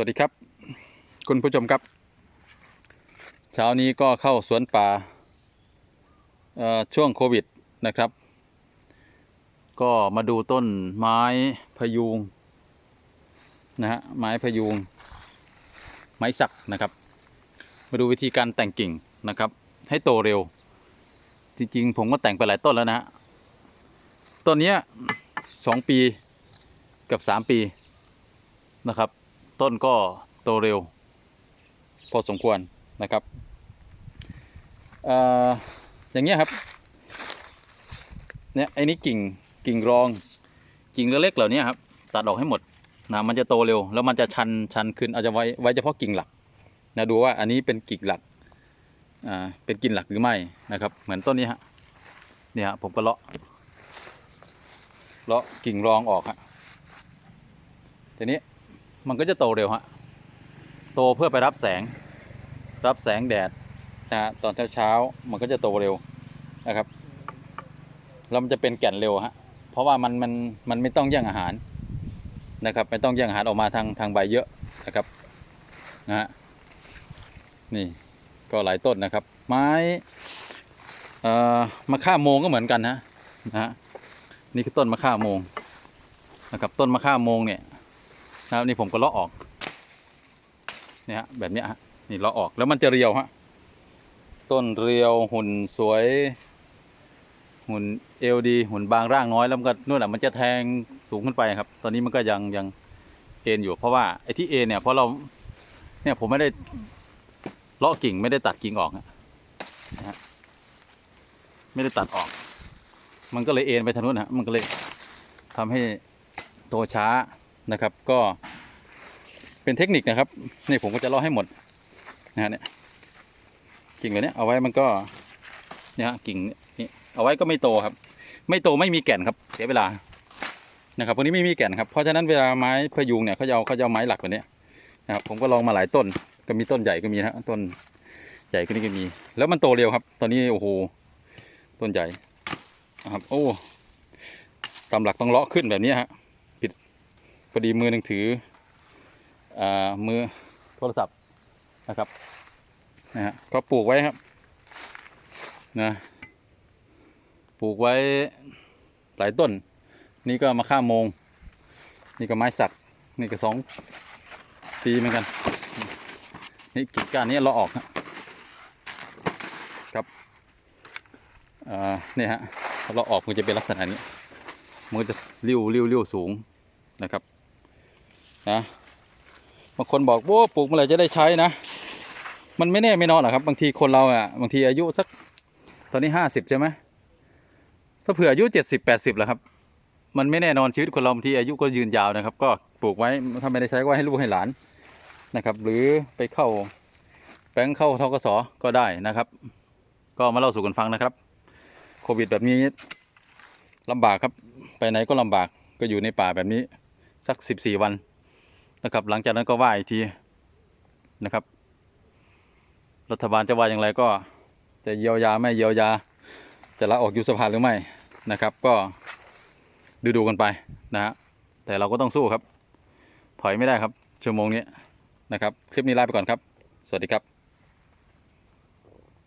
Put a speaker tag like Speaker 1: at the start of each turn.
Speaker 1: วัสดีครับ คุณผู้ชมครับ เช้านี้ก็เข้าสวนป่าช่วงโควิดนะครับ ก็มาดูต้นไม้พยุงนะฮะไม้พยุง ไม้สักนะครับ มาดูวิธีการแต่งกิ่งนะครับ ให้โตเร็ว จริงๆ ผมก็แต่งไปหลายต้นแล้วนะฮะต้นนี้สองปีกับสามปีนะครับ ต้นก็โตเร็ว พอสมควรนะครับออย่างเงี้ยครับเนี่ยไอ้นี่กิ่งกิ่งรองกิ่งเล็กๆเหล่านี้ครับตัดออกให้หมดนะมันจะโตเร็ว แล้วมันจะชันชันขึ้นอาจจะไว้ไว้เฉพาะกิ่งหลักนะดูว่าอันนี้เป็นกิ่งหลักอ่าเป็นกิ่งหลักหรือไม่นะครับ เหมือนต้นนี้ฮะเนี่ยฮะผมก็เลาะเลาะกิ่งรองออกฮะทีนี้ มันก็จะโตเร็วฮะโตเพื่อไปรับแสง รับแสงแดดนะฮะตอนเช้าๆมันก็จะโตเร็วนะครับแล้วมันจะเป็นแก่นเร็วฮะเพราะว่ามันมันมันไม่ต้องแย่งอาหารนะครับ ไม่ต้องแย่งอาหารออกมาทางทางใบเยอะนะครับนะฮะนี่ก็หลายต้นนะครับ ไม้เอ่อมะข่าโมงก็เหมือนกันนะนะฮะนี่คือต้นมะข่าโมงนะครับต้นมะข่าโมงเนี่ย นะครับนี่ผมก็เลาะออกเนี่ยฮะแบบเนี้ยฮะนี่เลาะออกแล้วมันจะเรียวฮะต้นเรียวหุ่นสวย หุ่นเอวดี หุ่นบางร่างน้อยแล้วมันก็นู่นอะมันจะแทงสูงขึ้นไปครับ ตอนนี้มันก็ยังยังเอ็นอยู่ เพราะว่าไอ้ที่เอ็นเนี่ยเพราะเราเนี่ยผมไม่ได้เลาะกิ่งไม่ได้ตัดกิ่งออกฮะนะฮะไม่ได้ตัดออก มันก็เลยเอ็นไปทางนู้นฮะมันก็เลยทำให้โตช้า นะครับ ก็เป็นเทคนิคนะครับนี่ผมก็จะเล่าให้หมดนะฮะเนี่ยกิ่งเหลยเนี่ยเอาไว้มันก็เนี่ยฮะกิ่งนี่เอาไว้ก็ไม่โตครับ ไม่โตไม่มีแก่นครับ เสียเวลานะครับพวกนี้ไม่มีแก่นครับเพราะฉะนั้นเวลาไม้พยุงเนี่ยเขาจะเอาเขาจะเอาไม้หลักแบบเนี้นะครับผมก็ลองมาหลายต้นก็มีต้นใหญ่ก็มีนะฮะต้นใหญ่ก็นี่ก็มี แล้วมันโตเร็วครับ ตอนนี้โอ้โหต้นใหญ่นะครับโอ้ตามหลักต้องเลาะขึ้นแบบนี้ฮะ พอดีมือหนึ่งถืออมือโทรศัพท์นะครับนะฮะก็ปลูกไว้ครับนะปลูกไว้หลายต้น นี่ก็มาข้ามง นี่ก็ไม้สัก นี่ก็สองปีเหมือนกัน นี่กิ่งก้านนี้เราออกครับอ่าเนี่ยฮะเราออกมันจะเป็นลักษณะนี้ มันก็จะริ้วริ้วริ้วสูงนะครับ นะบางคนบอกว่าปลูกเมื่อไหร่จะได้ใช้นะ มันไม่แน่ไม่นอนหรอกครับ บางทีคนเราอะบางทีอายุสักตอนนี้ห้าสิบใช่ไหมถ้าเผื่ออายุเจ็ดสิบแปดสิบแล้วครับ มันไม่แน่นอนชีวิตคนเราบางทีอายุก็ยืนยาวนะครับ ก็ปลูกไว้ถ้าไม่ได้ใช้ก็ไว้ให้ลูกให้หลานนะครับ หรือไปเข้าแบงค์เข้าทกสก็ได้นะครับ ก็มาเล่าสู่กันฟังนะครับ โควิดแบบนี้ลำบากครับ ไปไหนก็ลำบากก็อยู่ในป่าแบบนี้สักสิบสี่วัน นะครับ หลังจากนั้นก็ว่าอีกทีนะครับ รัฐบาลจะว่าอย่างไรก็จะเยียวยาไม่เยียวยา จะลาออกอยุบสภาหรือไม่นะครับ ก็ดูดูกันไปนะฮะแต่เราก็ต้องสู้ครับ ถอยไม่ได้ครับชั่วโมงนี้นะครับ คลิปนี้ลาไปก่อนครับ สวัสดีครับ